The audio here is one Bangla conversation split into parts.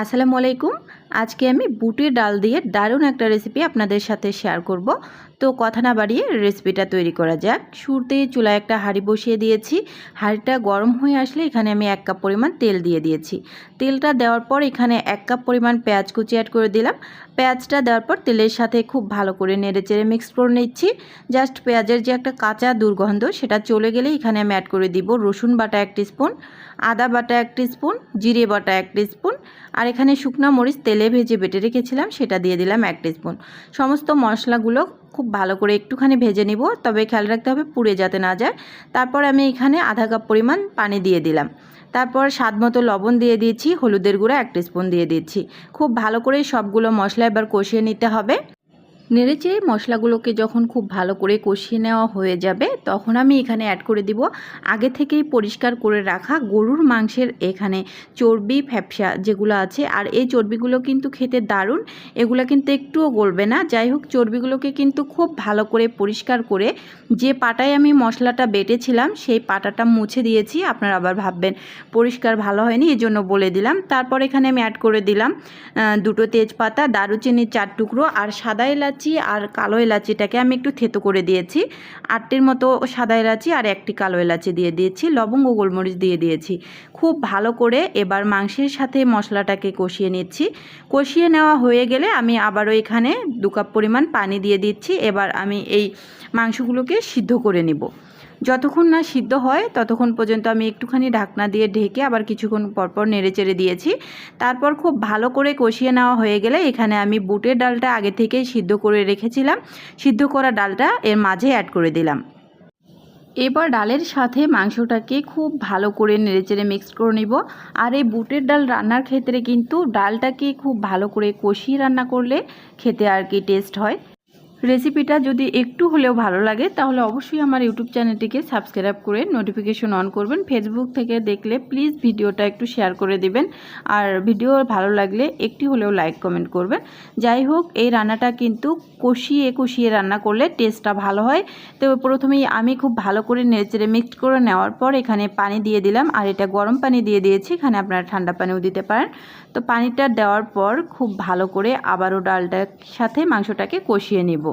আসসালামু আলাইকুম। আজকে আমি বুটের ডাল দিয়ে দারুণ একটা রেসিপি আপনাদের সাথে শেয়ার করব। তো কথা না বাড়িয়ে রেসিপিটা তৈরি করা যাক। শুরুতে চুলায় একটা হাঁড়ি বসিয়ে দিয়েছি। হাঁড়িটা গরম হয়ে আসলে এখানে আমি এক কাপ পরিমাণ তেল দিয়ে দিয়েছি। তেলটা দেওয়ার পর এখানে এক কাপ পরিমাণ পেঁয়াজ কুচি অ্যাড করে দিলাম। পেঁয়াজটা দেওয়ার পর তেলের সাথে খুব ভালো করে নেড়ে চেড়ে মিক্স করে নিচ্ছি। জাস্ট পেঁয়াজের যে একটা কাঁচা দুর্গন্ধ সেটা চলে গেলে এখানে আমি অ্যাড করে দিব রসুন বাটা এক স্পুন আদা বাটা এক স্পুন জিরে বাটা এক স্পুন আর এখানে শুকনো মরিচ তেলে ভেজে বেটে রেখেছিলাম, সেটা দিয়ে দিলাম এক স্পুন সমস্ত মশলাগুলো খুব ভালো করে একটুখানি ভেজে নিব, তবে খেয়াল রাখতে হবে পুড়ে যাতে না যায়। তারপর আমি এখানে আধা কাপ পরিমাণ পানি দিয়ে দিলাম। তারপর স্বাদ মতো লবণ দিয়ে দিয়েছি, হলুদের গুঁড়া এক স্পুন দিয়ে দিচ্ছি। খুব ভালো করে সবগুলো মশলা এবার কষিয়ে নিতে হবে। নেড়েচে মশলাগুলোকে যখন খুব ভালো করে কষিয়ে নেওয়া হয়ে যাবে, তখন আমি এখানে অ্যাড করে দিব আগে থেকেই পরিষ্কার করে রাখা গরুর মাংসের এখানে চর্বি, ফ্যাপসা যেগুলো আছে। আর এই চর্বিগুলো কিন্তু খেতে দারুণ। এগুলো কিন্তু একটুও গলবে না। যাই হোক, চর্বিগুলোকে কিন্তু খুব ভালো করে পরিষ্কার করে যে পাটায় আমি মশলাটা বেটেছিলাম, সেই পাটাটা মুছে দিয়েছি। আপনারা আবার ভাববেন, পরিষ্কার ভালো হয়নি এই জন্য বলে দিলাম। তারপর এখানে আমি অ্যাড করে দিলাম দুটো তেজপাতা, দারুচিনির চার টুকরো আর সাদা এলাচি আর কালো এলাচিটাকে আমি একটু থেতো করে দিয়েছি। আটটির মতো সাদা এলাচি আর একটি কালো এলাচি দিয়ে দিয়েছি। লবঙ্গ, গোলমরিচ দিয়ে দিয়েছি। খুব ভালো করে এবার মাংসের সাথে মশলাটাকে কষিয়ে নিচ্ছি। কষিয়ে নেওয়া হয়ে গেলে আমি আবারও এখানে দু কাপ পরিমাণ পানি দিয়ে দিচ্ছি। এবার আমি এই মাংসগুলোকে সিদ্ধ করে নিব। যতক্ষণ না সিদ্ধ হয়, ততক্ষণ পর্যন্ত আমি একটুখানি ঢাকনা দিয়ে ঢেকে আবার কিছুক্ষণ পরপর নেড়ে চেড়ে দিয়েছি। তারপর খুব ভালো করে কষিয়ে নেওয়া হয়ে গেলে এখানে আমি বুটের ডালটা আগে থেকেই সিদ্ধ করে রেখেছিলাম। সিদ্ধ করা ডালটা এর মাঝে অ্যাড করে দিলাম। এবার ডালের সাথে মাংসটাকে খুব ভালো করে নেড়েচেড়ে মিক্স করে নিব। আর এই বুটের ডাল রান্নার ক্ষেত্রে কিন্তু ডালটাকে খুব ভালো করে কষিয়ে রান্না করলে খেতে আর কি টেস্ট হয়। রেসিপিটা যদি একটু হলেও ভালো লাগে, তাহলে অবশ্যই আমার ইউটিউব চ্যানেলটিকে সাবস্ক্রাইব করে নোটিফিকেশন অন করবেন। ফেসবুক থেকে দেখলে প্লিজ ভিডিওটা একটু শেয়ার করে দিবেন। আর ভিডিও ভালো লাগলে একটি হলেও লাইক কমেন্ট করবেন। যাই হোক, এই রান্নাটা কিন্তু কষিয়ে কষিয়ে রান্না করলে টেস্টটা ভালো হয়। তো প্রথমেই আমি খুব ভালো করে নেড়েচেড়ে মিক্সড করে নেওয়ার পর এখানে পানি দিয়ে দিলাম। আর এটা গরম পানি দিয়ে দিয়েছি, এখানে আপনারা ঠান্ডা পানিও দিতে পারেন। তো পানিটা দেওয়ার পর খুব ভালো করে আবারও ডালটার সাথে মাংসটাকে কষিয়ে নেব।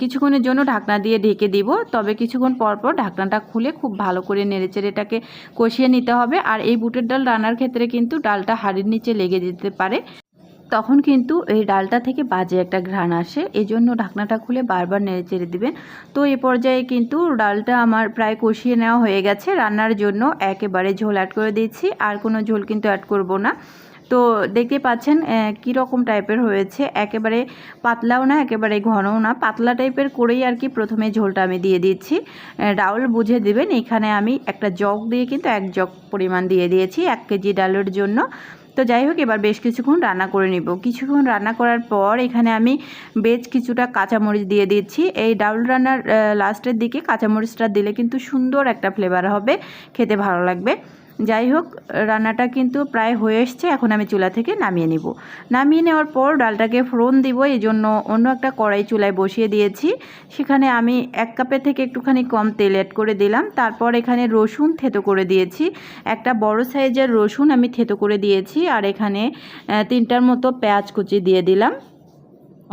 কিছুক্ষণের জন্য ঢাকনা দিয়ে ঢেকে দিব। তবে কিছুক্ষণ পর পর ঢাকনাটা খুলে খুব ভালো করে নেড়েচেড়ে এটাকে কষিয়ে নিতে হবে। আর এই বুটের ডাল রান্নার ক্ষেত্রে কিন্তু ডালটা হাড়ির নিচে লেগে যেতে পারে। তখন কিন্তু এই ডালটা থেকে বাজে একটা ঘ্রাণ আসে। এই জন্য ঢাকনাটা খুলে বারবার নেড়ে চেড়ে দিবেন। তো এ পর্যায়ে কিন্তু ডালটা আমার প্রায় কষিয়ে নেওয়া হয়ে গেছে। রান্নার জন্য একেবারে ঝোল অ্যাড করে দিচ্ছি আর কোনো ঝোল কিন্তু অ্যাড করব না। তো দেখতে পাচ্ছেন রকম টাইপের হয়েছে। একেবারে পাতলাও না, একেবারে ঘনও না। পাতলা টাইপের করেই আর কি প্রথমে ঝোলটা আমি দিয়ে দিচ্ছি। ডাউল বুঝে দিবেন, এখানে আমি একটা জগ দিয়ে কিন্তু এক জগ পরিমাণ দিয়ে দিয়েছি, এক কেজি ডালের জন্য। তো যাই হোক, এবার বেশ কিছুক্ষণ রান্না করে নিব। কিছুক্ষণ রান্না করার পর এখানে আমি বেশ কিছুটা কাঁচামরিচ দিয়ে দিচ্ছি। এই ডাউল রান্নার লাস্টের দিকে কাঁচামরিচটা দিলে কিন্তু সুন্দর একটা ফ্লেভার হবে, খেতে ভালো লাগবে। যাই হোক, রান্নাটা কিন্তু প্রায় হয়ে এসছে। এখন আমি চুলা থেকে নামিয়ে নিব। নামিয়ে নেওয়ার পর ডালটাকে ফোড়ন দিব। এই জন্য অন্য একটা কড়াই চুলায় বসিয়ে দিয়েছি। সেখানে আমি এক কাপের থেকে একটুখানি কম তেল অ্যাড করে দিলাম। তারপর এখানে রসুন থেতো করে দিয়েছি। একটা বড় সাইজের রসুন আমি থেতো করে দিয়েছি আর এখানে তিনটার মতো পেঁয়াজ কুচি দিয়ে দিলাম।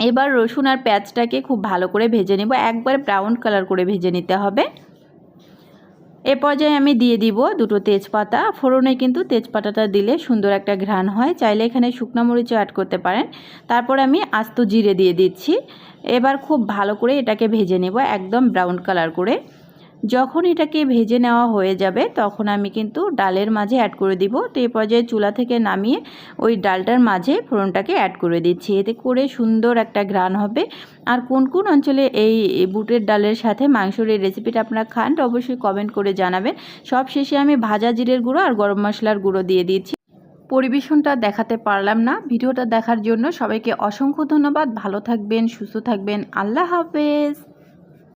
এবার রসুন আর পেঁয়াজটাকে খুব ভালো করে ভেজে নেব। একবার ব্রাউন কালার করে ভেজে নিতে হবে। এ পর্যায়ে আমি দিয়ে দিব দুটো তেজপাতা। ফোড়নে কিন্তু তেজপাতাটা দিলে সুন্দর একটা ঘ্রাণ হয়। চাইলে এখানে শুকনো মরিচও অ্যাড করতে পারেন। তারপর আমি আস্ত জিরে দিয়ে দিচ্ছি। এবার খুব ভালো করে এটাকে ভেজে নেব একদম ব্রাউন কালার করে। যখন এটাকে ভেজে নেওয়া হয়ে যাবে, তখন আমি কিন্তু ডালের মাঝে অ্যাড করে দিব। তো এই পর্যায়ে চুলা থেকে নামিয়ে ওই ডালটার মাঝে ফোড়নটাকে অ্যাড করে দিচ্ছি। এতে করে সুন্দর একটা ঘ্রাণ হবে। আর কোন কোন অঞ্চলে এই বুটের ডালের সাথে মাংসর এই রেসিপিটা আপনারা খান অবশ্যই কমেন্ট করে জানাবেন। সব শেষে আমি ভাজা জিরের গুঁড়ো আর গরম মশলার গুঁড়ো দিয়ে দিচ্ছি। পরিবেশনটা দেখাতে পারলাম না। ভিডিওটা দেখার জন্য সবাইকে অসংখ্য ধন্যবাদ। ভালো থাকবেন, সুস্থ থাকবেন। আল্লাহ হাফেজ।